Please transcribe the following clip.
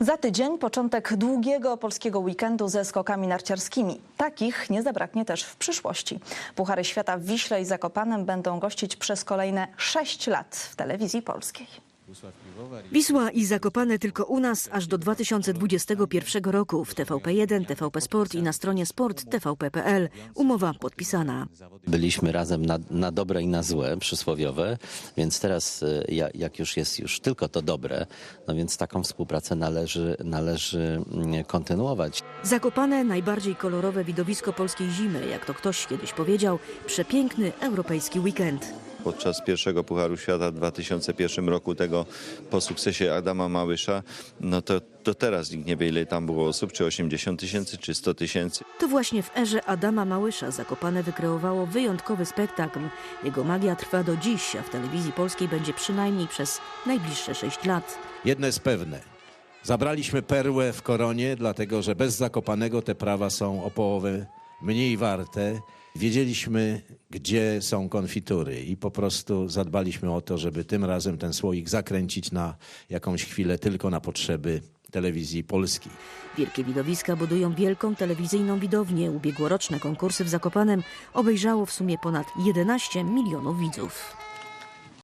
Za tydzień początek długiego polskiego weekendu ze skokami narciarskimi. Takich nie zabraknie też w przyszłości. Puchary Świata w Wiśle i Zakopanem będą gościć przez kolejne 6 lat w telewizji polskiej. Wisła i Zakopane tylko u nas aż do 2021 roku w TVP1, TVP Sport i na stronie sport tvp.pl. Umowa podpisana. Byliśmy razem na, na dobre i na złe, przysłowiowe, więc teraz y, ja- jak już jest już tylko to dobre, no więc taką współpracę należy, należy mm, kontynuować. Zakopane najbardziej kolorowe widowisko polskiej zimy, jak to ktoś kiedyś powiedział, przepiękny europejski weekend. Podczas pierwszego Pucharu Świata w 2001 roku, tego po sukcesie Adama Małysza, no to, to teraz nikt nie wie ile tam było osób, czy 80 tysięcy, czy 100 tysięcy. To właśnie w erze Adama Małysza Zakopane wykreowało wyjątkowy spektakl. Jego magia trwa do dziś, a w telewizji polskiej będzie przynajmniej przez najbliższe 6 lat. Jedno jest pewne. Zabraliśmy perłę w koronie, dlatego że bez Zakopanego te prawa są o połowę mniej warte. Wiedzieliśmy, gdzie są konfitury i po prostu zadbaliśmy o to, żeby tym razem ten słoik zakręcić na jakąś chwilę tylko na potrzeby telewizji polskiej. Wielkie widowiska budują wielką telewizyjną widownię. Ubiegłoroczne konkursy w Zakopanem obejrzało w sumie ponad 11 milionów widzów.